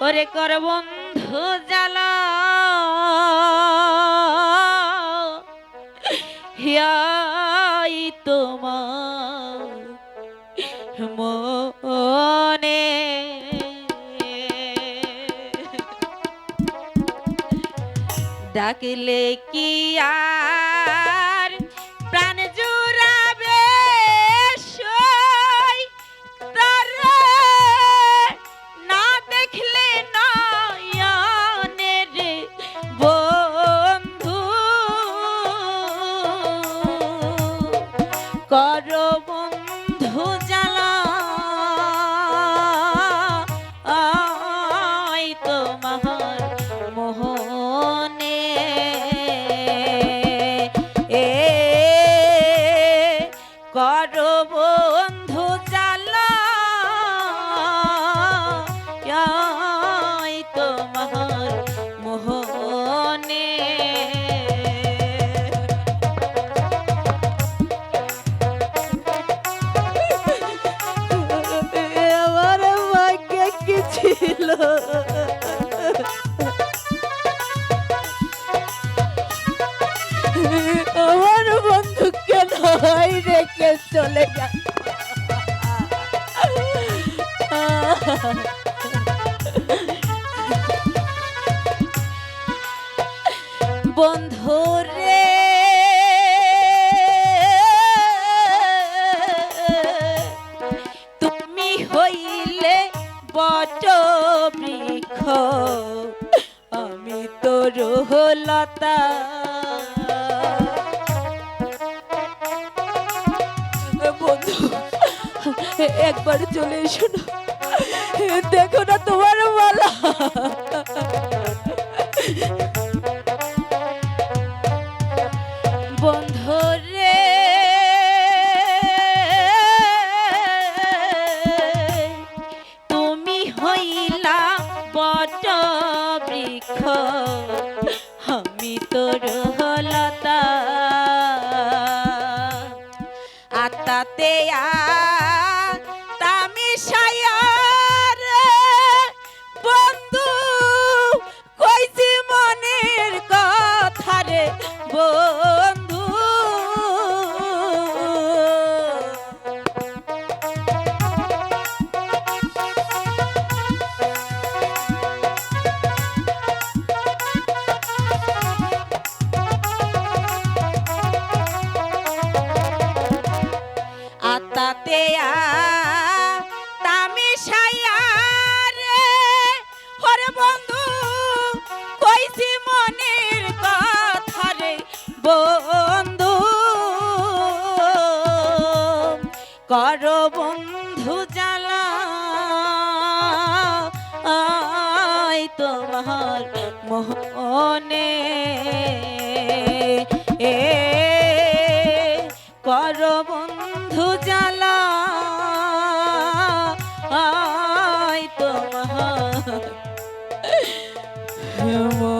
ওরে কর বন্ধু জ্বালা হিয়াই তোমার ডাকলে কি আর বন্ধু আই তোমার মোহনে। আমার ভাগ্যে কি ছিল? নয় রেখে চলে গেল বন্ধুরে তুমি হইলে বট বৃক্ষ আমি তো রোহলতা। একবার চলে এসো না। দেখো না তোমার মালা। বন্ধু রে। তুমি হইলা বৃক্ষ। আমি তামি হরে বন্ধু কইছি মনের বন্ধু। কর বন্ধু তোমার মোহনে তোমার মা